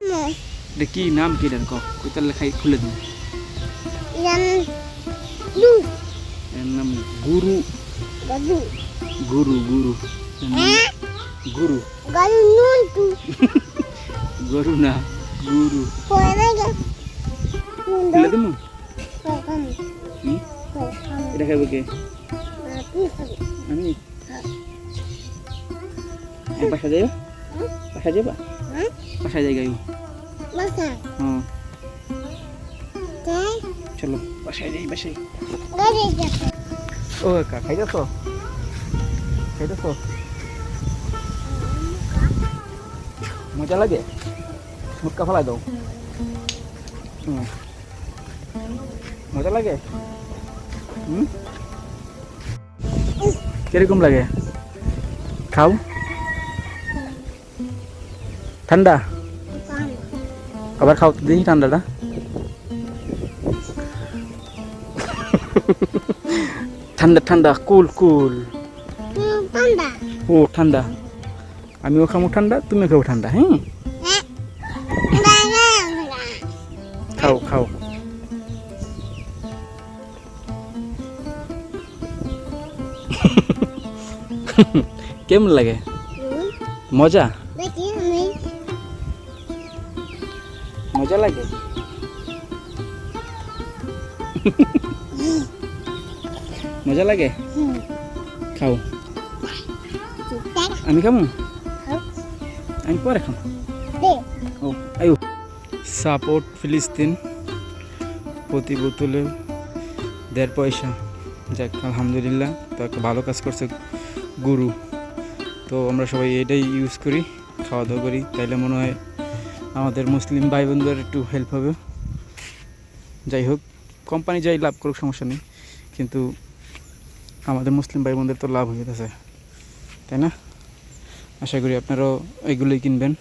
এটা কি নাম কি এটার কো কোথার লেখাই খুলে দিন এর নাম গুরু. গুরু গুরু। Eh, গুরু. গরু না গুরু। খুলে দিন. এটা খাবে। কে? আমি? বাসা যাইবা বাসা যাইবা? Hah? বাসা যাই. হ্যাঁ চলো বাসায় যাই বাসায়. ও কাকা খাইতেছ? খাইতেছ? মজা লাগে? মুটকা ফেলাই দাও। মজা লাগে? হুম? কীরকম লাগে? খাও? ঠান্ডা. আবার খাও তো দেখি ঠান্ডাটা। ঠান্ডা ঠান্ডা কুল কুল. ও ঠান্ডা। আমিও খাব ঠান্ডা তুমিও খাব ঠান্ডা হ্যাঁ? enggak. খাও খাও। কেমন লাগে. মজা? মজা লাগে? মজা লাগে. খাও। আমি খাব আমি পরে Deh. ও, আয়ু। সাপোর্ট ফিলিস্তিন প্রতি বোতলে দেড় পয়সা। যাক, আলহামদুলিল্লাহ তো একটা ভালো কাজ করছে গুরু। তো আমরা সবাই এটাই ইউজ করি খাওয়া দাওয়া করি। তাইলে মনে হয় আমাদের মুসলিম ভাই বোনদের একটু হেল্প হবে। যাই হোক কোম্পানি যাই লাভ করুক, সমস্যা নেই। কিন্তু আমাদের মুসলিম ভাই বোনদের তো লাভ হয়ে গেছে তাই না? আশা করি আপনারাও এগুলোই কিনবেন।